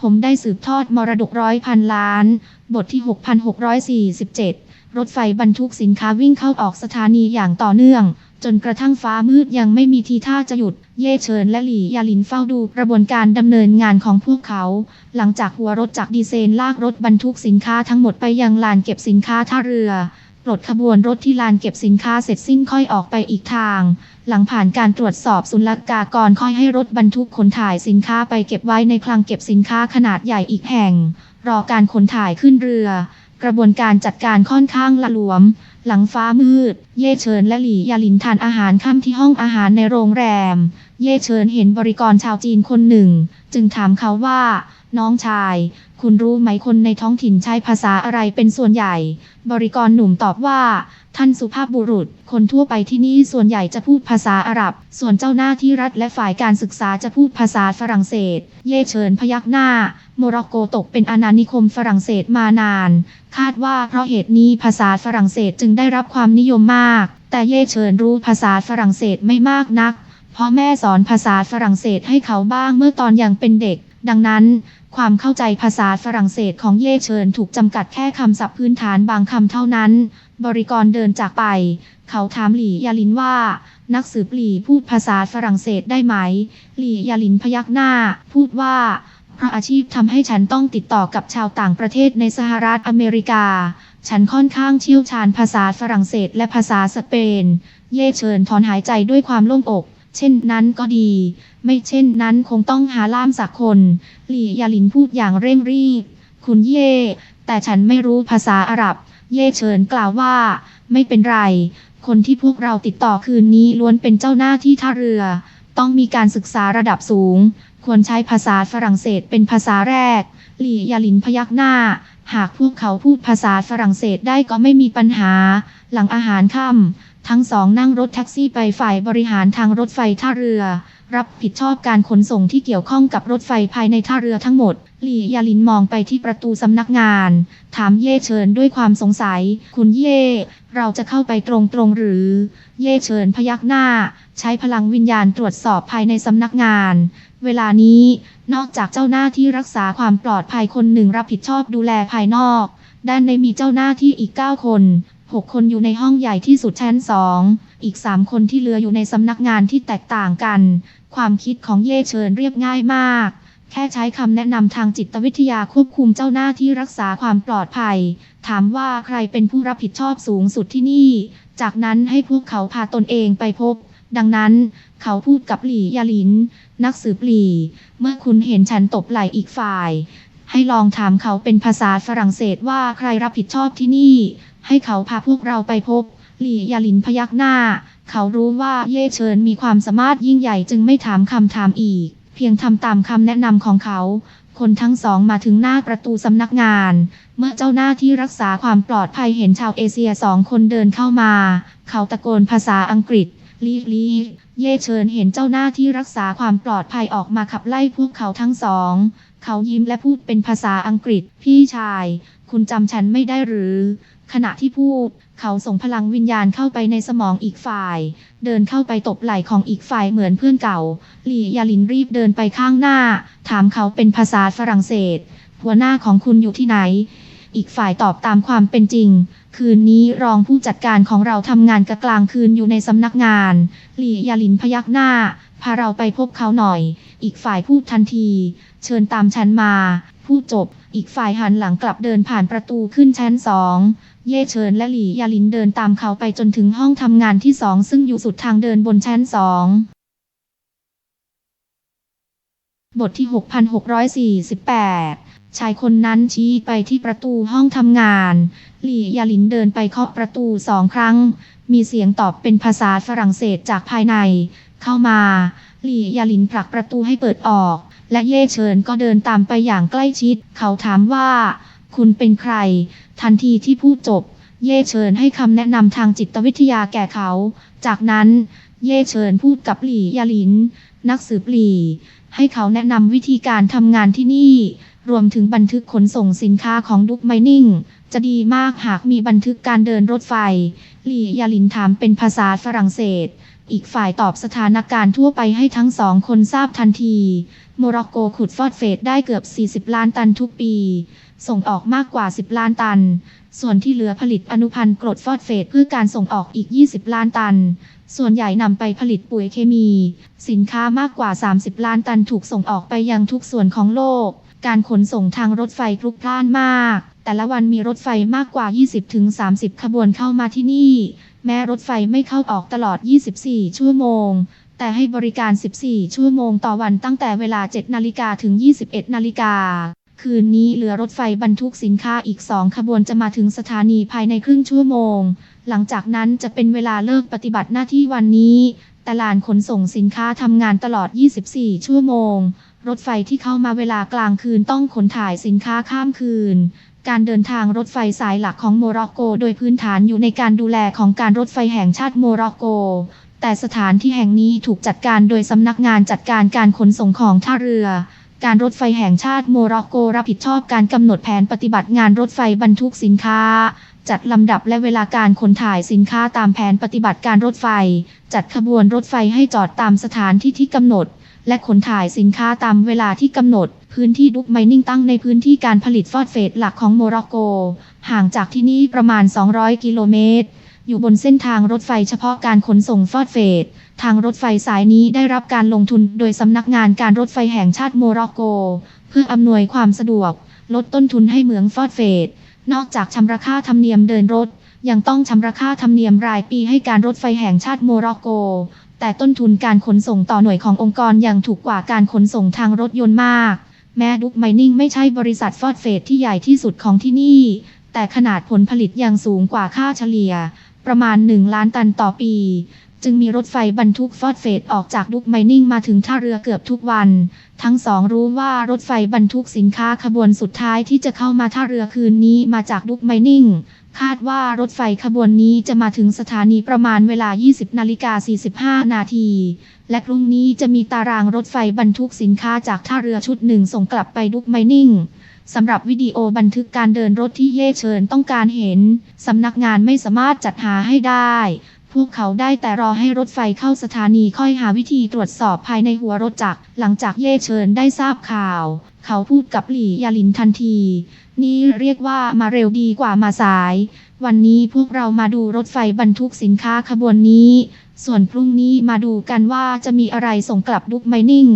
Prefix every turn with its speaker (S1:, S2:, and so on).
S1: ผมได้สืบทอดมรดกร้อยพันล้าน บทที่ 6647 รถไฟบรรทุกสินค้าวิ่งเข้าออกสถานีอย่างต่อเนื่อง จนกระทั่งฟ้ามืดยังไม่มีทีท่าจะหยุด เย่เฉินและหลี่ยาลินเฝ้าดูกระบวนการดำเนินงานของพวกเขา หลังจากหัวรถจากดีเซลลากรถบรรทุกสินค้าทั้งหมดไปยังลานเก็บสินค้าท่าเรือ ปลดขบวนรถที่ลานเก็บสินค้าเสร็จสิ้นค่อยออกไปอีกทาง หลังผ่านการตรวจสอบศุลกากรค่อยให้รถบรรทุกขนถ่ายสินค้าไปเก็บไว้ในคลังเก็บสินค้าขนาดใหญ่อีกแห่ง รอการขนถ่ายขึ้นเรือ กระบวนการจัดการค่อนข้างละหลวม หลังฟ้ามืด เย่เชิญและหลี่ยาลินทานอาหารค่ำที่ห้องอาหารในโรงแรม เย่เชิญเห็นบริกรชาวจีนคนหนึ่ง จึงถามเขาว่า น้องชาย คุณรู้ไหมคนในท้องถิ่นใช้ภาษาอะไรเป็นส่วนใหญ่ บริกรหนุ่มตอบว่า ท่านสุภาพบุรุษ คนทั่วไปที่นี่ส่วนใหญ่จะพูดภาษาอาหรับ ส่วนเจ้าหน้าที่รัฐและฝ่ายการศึกษาจะพูดภาษาฝรั่งเศส เย่เฉินพยักหน้า โมร็อกโกตกเป็นอาณานิคมฝรั่งเศสมานาน คาดว่าเพราะเหตุนี้ภาษาฝรั่งเศสจึงได้รับความนิยมมาก แต่เย่เฉินรู้ภาษาฝรั่งเศสไม่มากนักเพราะแม่สอนภาษาฝรั่งเศสให้เขาบ้างเมื่อตอนยังเป็นเด็ก ดังนั้นความเข้าใจภาษาฝรั่งเศสของเย่เชิญถูกจำกัดแค่คำศัพท์พื้นฐานบางคำเท่านั้น บริกรเดินจากไป เขาถามหลี่ยาลินว่า นักสืบหลี่พูดภาษาฝรั่งเศสได้ไหม หลี่ยาลินพยักหน้า พูดว่า เพราะอาชีพทำให้ฉันต้องติดต่อกับชาวต่างประเทศในสหรัฐอเมริกา ฉันค่อนข้างเชี่ยวชาญภาษาฝรั่งเศสและภาษาสเปน เย่เชิญถอนหายใจด้วยความโล่งอก เช่นนั้นก็ดี ไม่เช่นนั้นคงต้องหาล่ามสักคน หลี่ยาลินพูดอย่างเร่งรีบ คุณเย่ แต่ฉันไม่รู้ภาษาอาหรับ เย่เฉินกล่าวว่า ไม่เป็นไร คนที่พวกเราติดต่อคืนนี้ล้วนเป็นเจ้าหน้าที่ท่าเรือ ต้องมีการศึกษาระดับสูง ควรใช้ภาษาฝรั่งเศสเป็นภาษาแรก หลี่ยาลินพยักหน้า หากพวกเขาพูดภาษาฝรั่งเศสได้ก็ไม่มีปัญหา หลังอาหารค่ำ ทั้งสองนั่งรถแท็กซี่ไปฝ่ายบริหารทางรถไฟท่าเรือ รับผิดชอบการขนส่งที่เกี่ยวข้องกับรถไฟภายในท่าเรือทั้งหมด หลี่ยาลินมองไปที่ประตูสำนักงาน ถามเย่เชิญด้วยความสงสัย คุณเย่ เราจะเข้าไปตรงๆหรือ เย่เชิญพยักหน้า ใช้พลังวิญญาณตรวจสอบภายในสำนักงาน เวลานี้ นอกจากเจ้าหน้าที่รักษาความปลอดภัยคนหนึ่งรับผิดชอบดูแลภายนอก ด้านในมีเจ้าหน้าที่อีก 9 คน 6 คนอยู่ในห้องใหญ่ที่สุดชั้น2อีก 3 คนที่เหลืออยู่ในสำนักงานที่แตกต่างกัน ความคิดของเย่เชิญเรียบง่ายมาก แค่ใช้คำแนะนำทางจิตวิทยาควบคุมเจ้าหน้าที่รักษาความปลอดภัย ถามว่าใครเป็นผู้รับผิดชอบสูงสุดที่นี่ จากนั้นให้พวกเขาพาตนเองไปพบ ดังนั้น เขาพูดกับหลี่ยาลิน นักสืบหลี่ เมื่อคุณเห็นฉันตบไหล่อีกฝ่ายให้ลองถามเขาเป็นภาษาฝรั่งเศสว่าใครรับผิดชอบที่นี่ ให้เขาพาพวกเราไปพบ หลี่ยาลินพยักหน้า เขารู้ว่าเย่เชิญมีความสามารถยิ่งใหญ่จึงไม่ถามคำถามอีก เพียงทำตามคำแนะนำของเขา คนทั้งสองมาถึงหน้าประตูสำนักงาน เมื่อเจ้าหน้าที่รักษาความปลอดภัยเห็นชาวเอเชียสองคนเดินเข้ามา เขาตะโกนภาษาอังกฤษลีลีเย่เชิญเห็นเจ้าหน้าที่รักษาความปลอดภัยออกมาขับไล่พวกเขาทั้งสอง เขายิ้มและพูดเป็นภาษาอังกฤษ พี่ชาย คุณจำฉันไม่ได้หรือ ขณะที่พูด เขาส่งพลังวิญญาณเข้าไปในสมองอีกฝ่าย เดินเข้าไปตบไหล่ของอีกฝ่ายเหมือนเพื่อนเก่า หลี่ยาลินรีบเดินไปข้างหน้า ถามเขาเป็นภาษาฝรั่งเศส หัวหน้าของคุณอยู่ที่ไหน อีกฝ่ายตอบตามความเป็นจริง คืนนี้รองผู้จัดการของเราทำงานกะกลางคืนอยู่ในสำนักงาน หลี่ยาลินพยักหน้า พาเราไปพบเขาหน่อย อีกฝ่ายพูดทันที เชิญตามฉันมา พูดจบ อีกฝ่ายหันหลังกลับเดินผ่านประตูขึ้นชั้นสอง เย่เชิญและหลี่ยาลินเดินตามเขาไปจนถึงห้องทำงานที่สองซึ่งอยู่สุดทางเดินบนชั้นสองบทที่ 6648 ชายคนนั้นชี้ไปที่ประตูห้องทำงาน หลี่ยาลินเดินไปเคาะประตูสองครั้ง มีเสียงตอบเป็นภาษาฝรั่งเศสจากภายใน เข้ามา หลี่ยาลินผลักประตูให้เปิดออก และเย่เชิญก็เดินตามไปอย่างใกล้ชิด เขาถามว่า คุณเป็นใคร ทันทีที่พูดจบ เย่เชิญให้คำแนะนำทางจิตวิทยาแก่เขา จากนั้น เย่เชิญพูดกับหลี่ยาลิน นักสืบหลี่ ให้เขาแนะนำวิธีการทำงานที่นี่ รวมถึงบันทึกขนส่งสินค้าของดุกไมนิ่ง จะดีมากหากมีบันทึกการเดินรถไฟ หลี่ยาลินถามเป็นภาษาฝรั่งเศสอีกฝ่ายตอบสถานการณ์ทั่วไปให้ทั้งสองคนทราบทันที โมร็อกโกขุดฟอสเฟตได้เกือบ 40 ล้านตันทุกปีส่งออกมากกว่า 10 ล้านตัน ส่วนที่เหลือผลิตอนุพันธ์กรดฟอสเฟตเพื่อการส่งออกอีก 20 ล้านตัน ส่วนใหญ่นำไปผลิตปุ๋ยเคมี สินค้ามากกว่า 30 ล้านตันถูกส่งออกไปยังทุกส่วนของโลก การขนส่งทางรถไฟพลุกพล่านมาก แต่ละวันมีรถไฟมากกว่า 20-30 ขบวนเข้ามาที่นี่ แม้รถไฟไม่เข้าออกตลอด 24 ชั่วโมงแต่ให้บริการ 14 ชั่วโมงต่อวันตั้งแต่เวลา 7 นาฬิกาถึง 21 นาฬิกา คืนนี้เหลือรถไฟบรรทุกสินค้าอีก2ขบวนจะมาถึงสถานีภายในครึ่งชั่วโมง หลังจากนั้นจะเป็นเวลาเลิกปฏิบัติหน้าที่วันนี้ตลานขนส่งสินค้าทำงานตลอด 24 ชั่วโมง รถไฟที่เข้ามาเวลากลางคืนต้องขนถ่ายสินค้าข้ามคืน การเดินทางรถไฟสายหลักของโมร็อกโก โดยพื้นฐานอยู่ในการดูแลของการรถไฟแห่งชาติโมร็อกโก แต่สถานที่แห่งนี้ถูกจัดการโดยสำนักงานจัดการการขนส่งของท่าเรือ การรถไฟแห่งชาติโมร็อกโกรับผิดชอบการกำหนดแผนปฏิบัติงานรถไฟบรรทุกสินค้า จัดลำดับและเวลาการขนถ่ายสินค้าตามแผนปฏิบัติการรถไฟ จัดขบวนรถไฟให้จอดตามสถานที่ที่กำหนด และขนถ่ายสินค้าตามเวลาที่กำหนด พื้นที่ดุกไมนิ่งตั้งในพื้นที่การผลิตฟอสเฟตหลักของโมร็อกโก ห่างจากที่นี่ประมาณ 200 กิโลเมตร อยู่บนเส้นทางรถไฟเฉพาะการขนส่งฟอสเฟต ทางรถไฟสายนี้ได้รับการลงทุนโดยสำนักงานการรถไฟแห่งชาติโมร็อกโก เพื่ออำนวยความสะดวก ลดต้นทุนให้เหมืองฟอสเฟต นอกจากชำระค่าธรรมเนียมเดินรถ ยังต้องชำระค่าธรรมเนียมรายปีให้การรถไฟแห่งชาติโมร็อกโก แต่ต้นทุนการขนส่งต่อหน่วยขององค์กรยังถูกกว่าการขนส่งทางรถยนต์มาก แม้ดุกไมนิ่งไม่ใช่บริษัทฟอสเฟตที่ใหญ่ที่สุดของที่นี่ แต่ขนาดผลผลิตยังสูงกว่าค่าเฉลี่ย ประมาณ 1 ล้านตันต่อปี จึงมีรถไฟบรรทุกฟอสเฟตออกจากดุกไมนิ่งมาถึงท่าเรือเกือบทุกวัน ทั้งสองรู้ว่ารถไฟบรรทุกสินค้าขบวนสุดท้ายที่จะเข้ามาท่าเรือคืนนี้มาจากดุกไมนิ่งคาดว่ารถไฟขบวนนี้จะมาถึงสถานีประมาณเวลา 20 นาฬิกา 45 นาที และพรุ่งนี้จะมีตารางรถไฟบรรทุกสินค้าจากท่าเรือชุดหนึ่งส่งกลับไปดุกไมนิ่ง สำหรับวิดีโอบันทึกการเดินรถที่เย่เชิญต้องการเห็น สำนักงานไม่สามารถจัดหาให้ได้ พวกเขาได้แต่รอให้รถไฟเข้าสถานีค่อยหาวิธีตรวจสอบภายในหัวรถจักร หลังจากเย่เชิญได้ทราบข่าว เขาพูดกับหลี่ยาลินทันที นี่เรียกว่ามาเร็วดีกว่ามาสาย วันนี้พวกเรามาดูรถไฟบรรทุกสินค้าขบวนนี้ ส่วนพรุ่งนี้มาดูกันว่าจะมีอะไรส่งกลับดุกไมนิ่ง